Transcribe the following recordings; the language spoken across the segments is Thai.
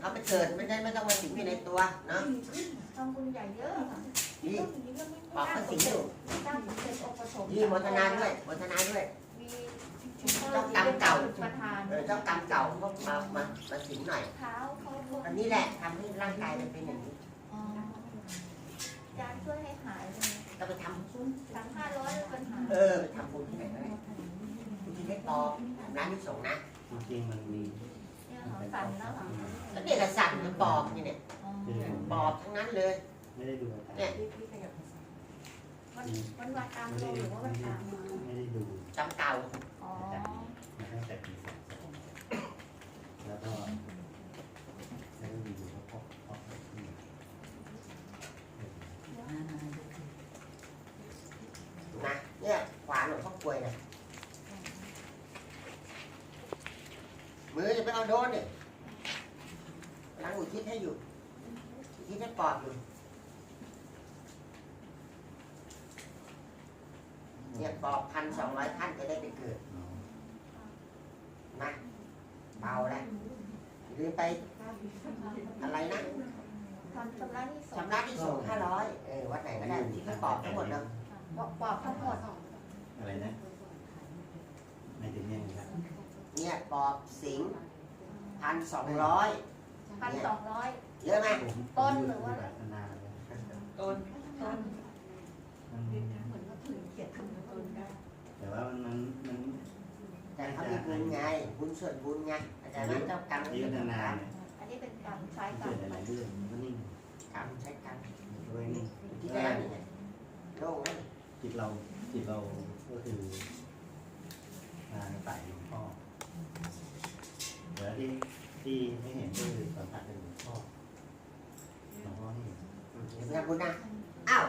เขาไปเกิดไม่ได้ไม่ต้องมาสิงอยู่ในตัวเนาะทำบุญใหญ่เยอะค่ะนี่ต้องอย่างนี้ก็ไม่ปอกก็สิงอยู่สร้งเด็จองค์ปฐมนี่โมทนาด้วยโมทนาด้วยมีเจ้ากรรมเก่าเออเจ้ากรรมเก่าเขามามามาสิงหน่อยอันนี้แหละทำให้ร่างกายมันเป็นอย่างนี้อ๋ออาจารช่วยให้หายเลยต้องไปทำสามห้าร้อยปัญหาเออไปทำบุญที่ไหนก็ได้บุญที่ได้ปอกทำร้านที่ส่งนะจริงมันมีสั่นแล้วค่ะ เนี่ยกระสันมันปอบนี่เนี่ยอ๋อคือผมปอบทั้งนั้นเลย ไม่ได้ดูอาการเนี่ยมันมันมาตามเราหรือว่ามันตามมาไม่ได้ดูจำเก่าอ๋อมาตั้งแต่ปีสองสองแล้วก็ไม่ได้ดูเพราะเพราะเพราะที่นะเนี่ยขวานหลวงพ่อกลวยนะมือจะไปเอาโดนเนี่ย กำลังอุทิศให้อยู่อุทิศให้ปอบอยู่เนี่ยปอบพันสองร้อยท่านจะได้ไปเกิดอ๋อนะเบาแล้วหรือไปอะไรนะทำชำระหนี่สงชำระที่ส่งห้าร้อยเออวัดไหนก็ได้ที่เขาปอบทั้งหมดนะบอกปอบทั้งหมดอะไรนะไม่ถึงเนี่ยครับเนี่ยปอบสิงพันสองร้อย พันสองร้อยเยอะไหมผมต้นหรือว่าพัฒนาเลยต้นต้นมันเหมือนว่าถึงเขียนคำต้นได้แต่ว่ามันมันมันแต่เขามีบุญไงบุญส่วนบุญไงอาจารย์ว่าเจ้ากรรมอายุนานๆเนี่ยอันนี้เป็นกรรมใช้กรเกิรดมหลายๆเรื่องมันก็นิ่งกรรมใช้กรรมด้วยนิ่งที่แล้วนี่ไงโล่งแล้วจิตเราจิตเราก็คืองานใส่หลวงพ่อเดี๋ยวที่ที่ไม่เห็นก็คือ สัมผัสเป็นหลวงพ่อหลวงพ่อนี่เดี๋ยวไปทำบุญนะอ้าว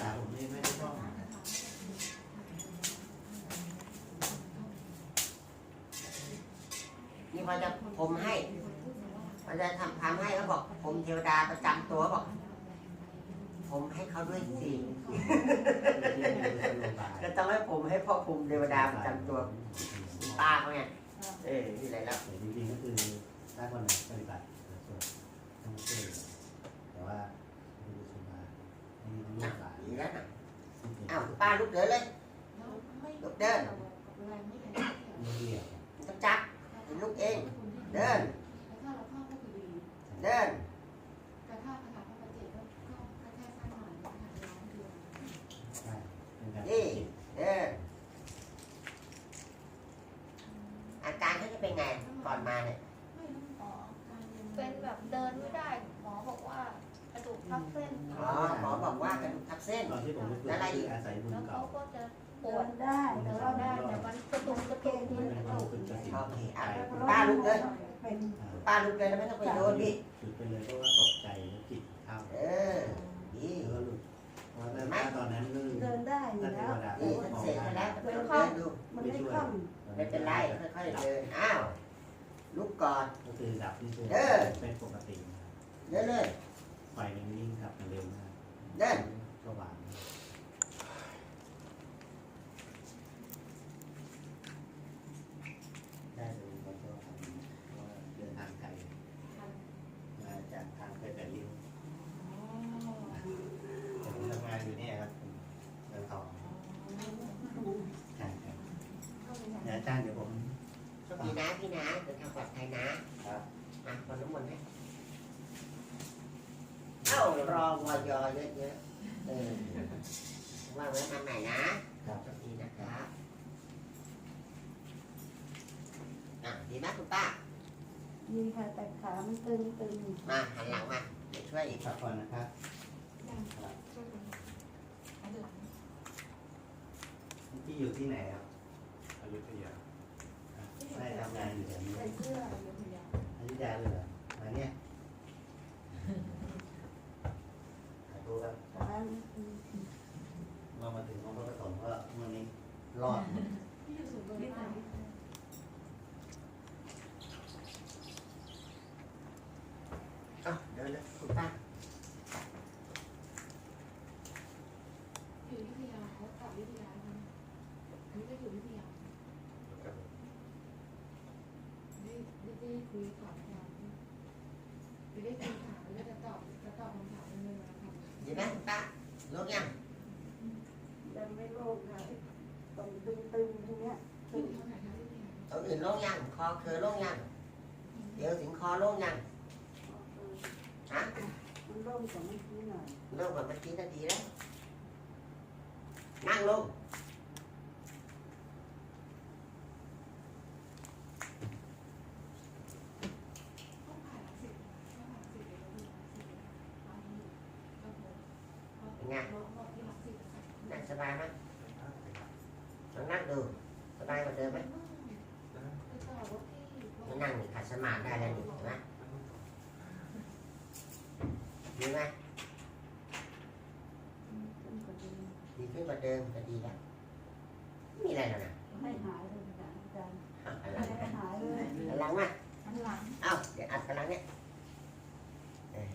ตาผมนี่ไม่ได้ชอบนี่พอจะผมให้พอจะทำทำให้เขาบอก ผมเทวดาประจำตัวบอก ผมให้เขาด้วยสิ รงพยาบาลก็ต้องให้ผมให้พ่อภูมิเทวดาประจำตัวป้าเขาไงเออนี่อะไรแล้วแต่จริงๆก็คือถ้าคนไหนปฏิบัติส่วนต้องช่วยแต่ว่าไม่ได้ช่วยมาไม่มีลูอะกหลานดีแล้วนะอ้าวป้าลุกเดินเลยลุกเดินไม่เรียกจับจับลุกเอง เดินถ้าเราภาพก็คือดีเดินแต่ถ้าขนาดพระปฏิเจตก็ก็แค่สั้นหน่อยขนาดร้องเดียวใช่เป็นการนี่เดินอาการเขาจะเป็นไงก่อนมาเนี่ยไม่ต้องอ๋อการเรียนเป็นแบบเดินไม่ได้ หมอบอกว่ากระดูกทับเส้นอ๋อหมอบอกว่ากระดูกทับเส้น ตอนที่ผมไปฝึกคืออาศัยบุญแล้วเก่าเขาก็จะปเดิวดนได้เดิแต่นว่าได้แต่มันกระตุกกระตุกที่ไม่กระต้องดูกฝึกกระสินโอเคอะไปป้าลุกเลยเป็นป้าลุกเลยแล้วไม่ต้องไปโดนพี่ฝึกไปเลยเพราะว่าตกใจแล้วจิตเข้าเออดีแล้วก็หลุด เพราะว่าตอนนั้นคือเดินได้อยู่ท่านเทแล้ววดาดีมท่านองเสร็จมาแล้วแล้วเดินเดินดูมันไม่คล่องไม่เป็นไรค่อยๆเดินอ้าวลุกก่อน ก็คือดับที่ตัวเออ เป็นปกติเดินเลยไฟมันวิ่งกลับมาเร็วมากเดินก็หวานได้เลยมันก็ทำว่าเดินทางไกลมาจากทางไปแต่ริ้วผมทำงานอยู่เนี่ยครับเดินต่อใช่ครับเดี๋ยวอา จารย์เดี๋ยวผมโชคดีนะพี่นะเดินทางปลอดภัยนะครับอะคนน้ำมนต์ให้เอ้ารอวอยอเยอะๆเออว่าไว้มาใหม่นะครับ โชคดีนะครับอะดีไหมคุณป้า ดีค่ะแต่ขา มันตึงตึงมาหันหลังมาเดี๋ยวช่วยอีกพักผ่อนนะครับที่อยู่ที่ไหนครับอ ยุธยาได้ทำงานอยู่แถวนี้ใส่เสื้ออยู่พยาอยุธยาเลยเหรอมาเนี่ยถ่ายรูปครับขาเรามาถึงห้องพระประสงค์ก็วันนี้รอด ที่อยู่สูงเกินไป เอ้าเดินเลยคุณป้า อยู่วิทยาเขากลับวิทยาอันนี้ก็อยู่วิทยา อ คุยก่อนค่ะไม่ได้คุยถามแล้วจะตอบจะตอบคำถามนึงนะคะเห็นไหมคุณป้าลงยังยังไม่โล่งค่ะตรงตึงตึงๆตรงเนี้ยคุตึยงเท่าไหร่คะพี่แพรตัวอื่นลงยังคอเคอลงยังเดี๋ยวถึงคอลงยังฮะมันโล่งกว่าเมื่อกี้หน่อยลงกว่าเมื่อกี้นาทีแล้วนั่งลงต้องผ่านสิบต้องผ่านสิบเลยพี่สิบเอาหนึ่งก็หกก็หกลงหมดที่หลักสิบค่ะ นั่งสบายไหมลองนั่งดูสบายกว่าเดิมไหม ไปต่อรถที่ ไม่นั่งนี่ขัดสมาธิได้แล้วนี่เห็นไหม ดีไหมตึงกว่าเดิมดีขึ้นกว่าเดิมก็ดีแล้วไม่มีอะไรแล้วนะไม่หายเลยค่ะอาจารย์อ้าวอะไรไม่หายเลยกำลังมาอันหลัง เอ้าเดี๋ยวอัดกำลังเนี่ยเออ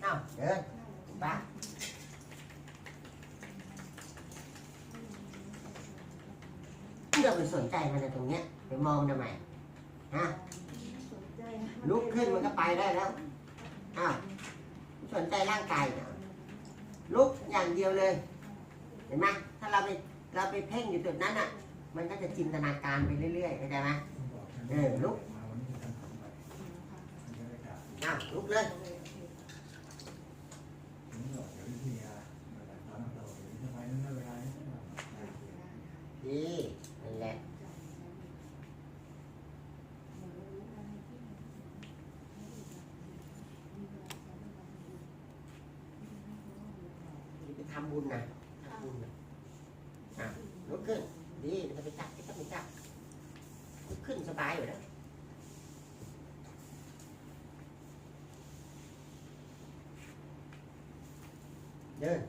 เอ้าเดินป้า เราไปสนใจมันในตรงเนี้ยไปมองทำไมฮะสนใจลุกขึ้นมันก็ไปได้แล้วอ้าวสนใจร่างกายเนี่ยลุกอย่างเดียวเลย เห็นไหมถ้าเราไปเราไปเพ่งอยู่จุดนั้นอะ มันก็จะจินตนาการไปเรื่อยๆเข้าใจไหมเออลุกอ้าวลุกเลย ดีนั่นแหละ ไปทำบุญนะทำบุญนะอะลุกขึ้นดีไม่ต้องไปจับไม่ต้องไปจับลุกขึ้นสบายอยู่แล้วเดิน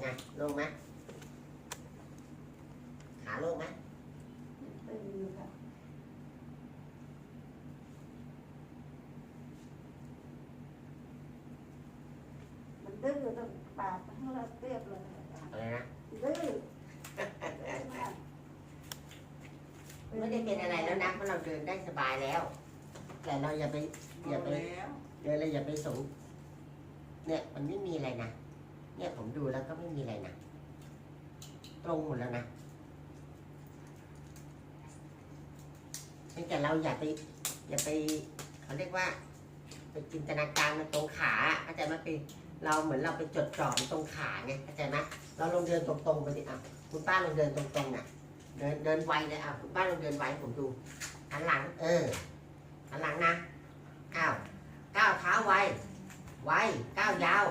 ไงลงไหม ขาลงไหมตึงอยู่ค่ะมันดื้อต้องปาดให้เราเรียบเลยอาจารย์อะไรนะดื้อไม่ได้เป็นอะไรแล้วนะเพราะเราเดินได้สบายแล้ว แต่เราอย่าไปอย่าไปเดินเลยอย่าไปสงเนี่ยมันไม่มีอะไรนะเนี่ยผมดูแล้วก็ไม่มีอะไรนะตรงหมดแล้วนะ เพียงแต่เราอย่าไปอย่าไปเขาเรียกว่าไปจินตนาการมันตรงขาเข้าใจไหมไปเราเหมือนเราไปจดจ่อมันตรงขาไงเข้าใจไหมเราลองเดินตรงๆไปดิอะคุณป้าลองเดินตรงๆน่ะ เดินเดินไวเลยอะคุณป้าลองเดินไวผมดูหันหลัง เออหันหลังนะก้าวก้าวเท้าไวไวก้าวยาว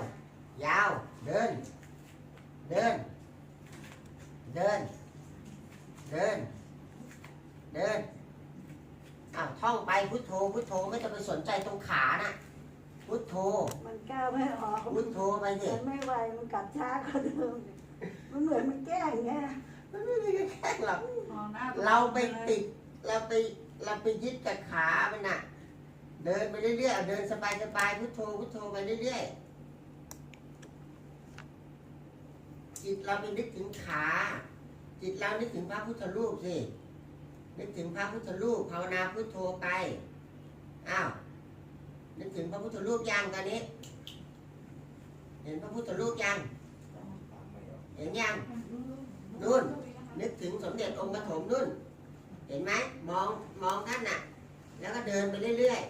ยาว เดิน เดิน เดิน เดิน เดิน อ้าวท่องไปพุทโธพุทโธไม่ต้องไปสนใจตรงขานะพุทโธมันก้าวไม่ออกพุทโธไปสิมันไม่ไหวมันกลับช้ากว่าเดิมมันเหมือนมันแกล้งไงมันไม่มีแค่หรอกมองหน้าเราไปติดเราไปเราไปยึดกับขามันน่ะ เดินไปเรื่อยๆเอาเดินสบายๆพุทโธพุทโธไปเรื่อยๆจิตเราไปนึกถึงขา จิตเรานึกถึงพระพุทธรูปสิ นึกถึงพระพุทธรูปภาวนาพุทโธไป อ้าว นึกถึงพระพุทธรูปยังตอนนี้ เห็นพระพุทธรูปยัง เห็นยัง นู่น นึกถึงสมเด็จองค์ปฐมนุ่น เห็นไหม มอง มองท่านน่ะ แล้วก็เดินไปเรื่อย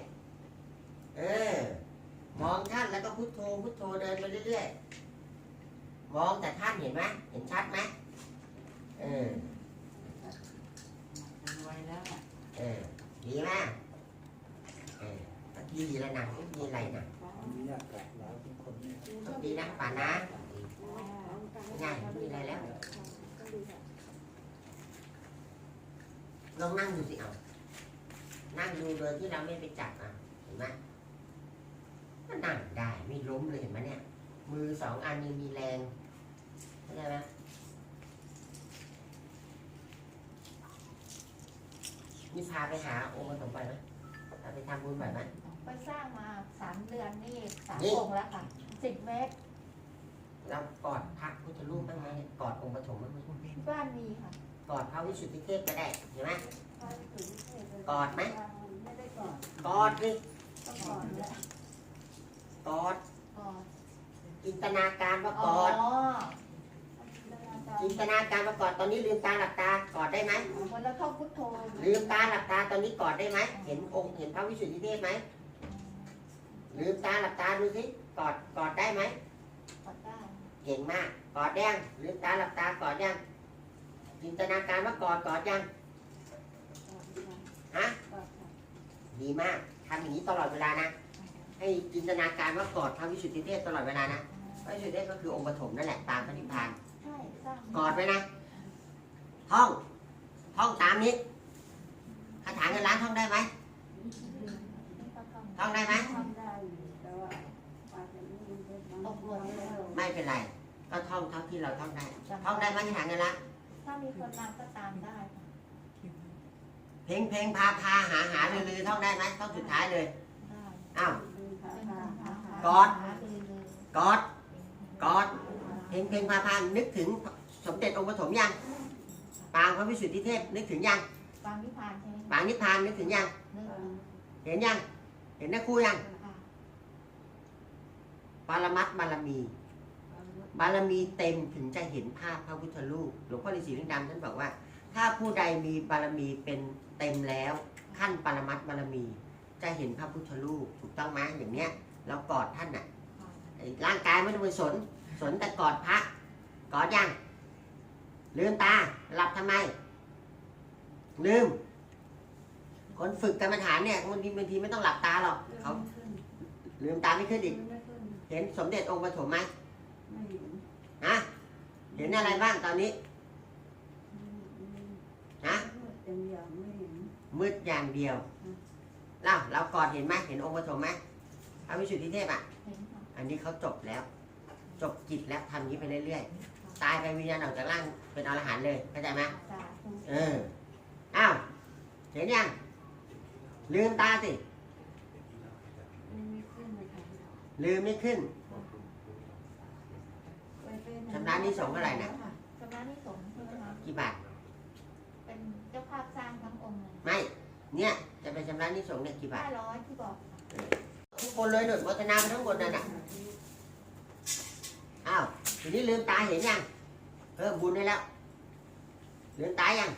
ๆ เออ มองท่านแล้วก็พุทโธ พุทโธเดินไปเรื่อยๆ มองแต่ท่านเห็นไหม เห็นชัดไหมเออ แล้วอะเออดีมากเออเมื่อกี้ดีแล้วนะไม่มีอะไรนะมีอยากกลับแล้วทุกคนเนี่ยโชคดีนะป่านะง่ายไม่มีอะไรแล้วลองนั่งดูสิเอานั่งดูโดยที่เราไม่ไปจับอะเห็นไหมก็นั่งได้ไม่ล้มเลยเห็นไหมเนี่ย มือสองอันยังมีแรงเข้าใจไหม นี่พาไปหาองค์ปฐมไปไหมพาไปทำบุญบ่อยไหมไปสร้างมาสามเดือนนี่สามนี่องค์แล้วค่ะสิบเมตรเรากอดพระพุทธรูปบ้างไหมกอดองค์ปฐมบ้างไหมที่บ้านมีค่ะกอดพระวิสุทธิเทพก็ได้เห็นไหมกอดไหมไม่ได้กอดกอดนี่ก็กอดแหละกอดก่อนจินตนาการว่ากอดอ๋อ จินตนาการว่ากอดตอนนี้ลืมตาหลับตากอดได้ไหมเหมือนเราเข้าพุทโธลืมตาหลับตาตอนนี้กอดได้ไหมเห็นองค์เห็นพระวิสุทธิเทพไหมลืมตาหลับตาดูสิกอดกอดได้ไหมกอดได้เก่งมากกอดยังลืมตาหลับตากอดยังจินตนาการว่ากอดกอดยังฮะดีมากทำอย่างนี้ตลอดเวลานะ ให้จินตนาการว่ากอดพระวิสุทธิเทพตลอดเวลานะพระวิสุทธิเทพก็คือองค์ปฐมนั่นแหละตามพระนิพพานใช่สร้าง กอดไว้นะท่องท่องตามนี้คาถาเงินล้านท่องได้ไหมท่องได้ไหมทำได้อยู่แต่ว่าอาจจะไม่รู้จะทำตกหล่นไปแล้วไม่เป็นไร ก็ท่องเท่าที่เราท่องได้ท่องได้ไหมคาถาเงินล้านถ้ามีคนนำก็ตามได้ค่ะเพลงเพลงพาพาหาหาลือลือท่องได้ไหมท่องสุดท้ายเลยได้อ้าวดูค่ะเป็นค่ะหาหากอดหาลือลือกอดกอด เพลงเพลงพาพานึกถึงสมเด็จองค์ปฐมยังปางพระวิสุทธิเทพนึกถึงยังบางนิพพานใช่ไหมปางนิพพานนึกถึงยังนึกเห็นยัง เห็นนะครูยังค่ะปารมัตถ์บารมี บารมีเต็มถึงจะเห็นภาพพระพุทธรูปหลวงพ่อฤาษีลิงดำท่านบอกว่า ถ้าผู้ใดมีบารมีเป็นเต็มแล้ว ขั้นปรมัตถ์บารมี จะเห็นพระพุทธรูปถูกต้องไหมอย่างเนี้ยเรากอดท่านน่ะไอ้ร่างกายไม่ต้องไปสน สนแต่กอดพระกอดยัง ลืมตา หลับทำไม ลืม คนฝึกกรรมฐานเนี่ยบางทีบางทีไม่ต้องหลับตาหรอกเขาขึ้นลืมตาไม่ขึ้นอีกไม่ขึ้นเห็นสมเด็จองค์ปฐมไหมไม่เห็นฮะเห็นอะไรบ้างตอนนี้ฮะเป็นอย่างไม่เห็นมืดอย่างเดียวอืมเราเรากอดเห็นไหมเห็นองค์ปฐมไหมพระวิสุทธิเทพอะเห็นค่ะอันนี้เขาจบแล้ว จบจิตแล้วทำอย่างนี้ไปเรื่อยๆ ตายไปวิญญาณออกจากร่างเป็นอรหันต์เลยเข้าใจไหมสาธุเอออ้าวเห็นยังลืมตาสิไม่ขึ้นเลยค่ะลืมไม่ขึ้น ไปเป็นชำระหนี้สงฆ์เท่าไหร่นะ ชำระหนี่สงฆ์ใช่ไหมคะกี่บาทเป็นเจ้าภาพสร้างทั้งองค์เลยไม่ เนี่ยจะไปชำระหนี้สงฆ์เนี่ยกี่บาทห้าร้อยที่บอกค่ะทุกคนเลยหนุนวัฒนาไปทั้งหมดนั่นน่ะอ้าว ทีนี้ลืมตาเห็นยังเพิ่มบุญให้แล้วลืมตายัง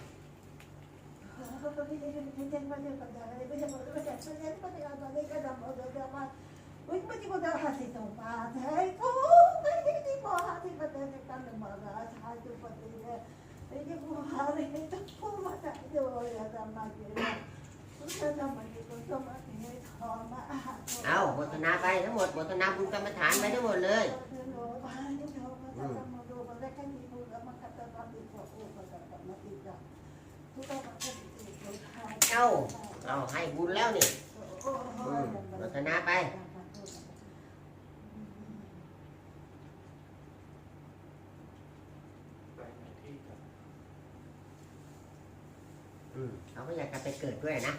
เอาบทนาไปทั้งหมดบทนาบุญกรรมฐานไปทั้งหมดเลย เอาเอาให้บุญแล้วนี่อืมบทนาไปอืมเขาก็อยากจะไปเกิดด้วยนะ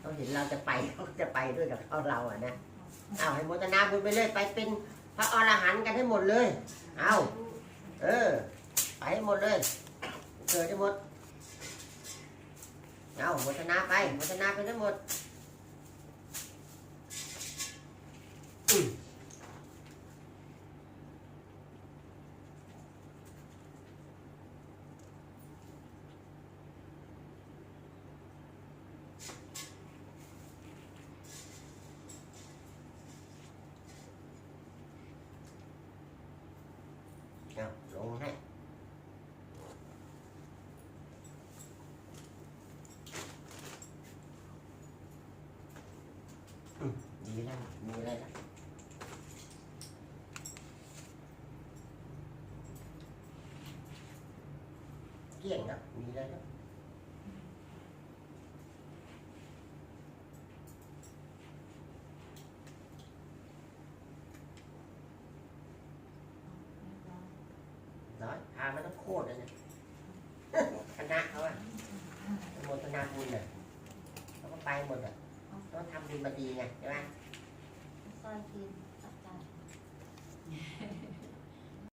เขาเห็นเราจะไปเขาจะไปด้วยกับเขาเราอะนะเอาให้โมทนาบุญไปเลยไปเป็น ระอรหันต์กันให้หมดเลย เอาเออ ไปให้หมดเลยเกิดให้หมด เอาโมทนาไปโมทนาไปทั้งหมด เอาลงให้อืมดีแล้วมีอะ ไมีอะไรแล้วร้อยพามาต้องโคตรเลยนะคณะเขาอะโมทนาบุญเนี่ยเขาก็ไปหมดอะต้องทำบุญมาดีไงใช่ไหมซอยกิน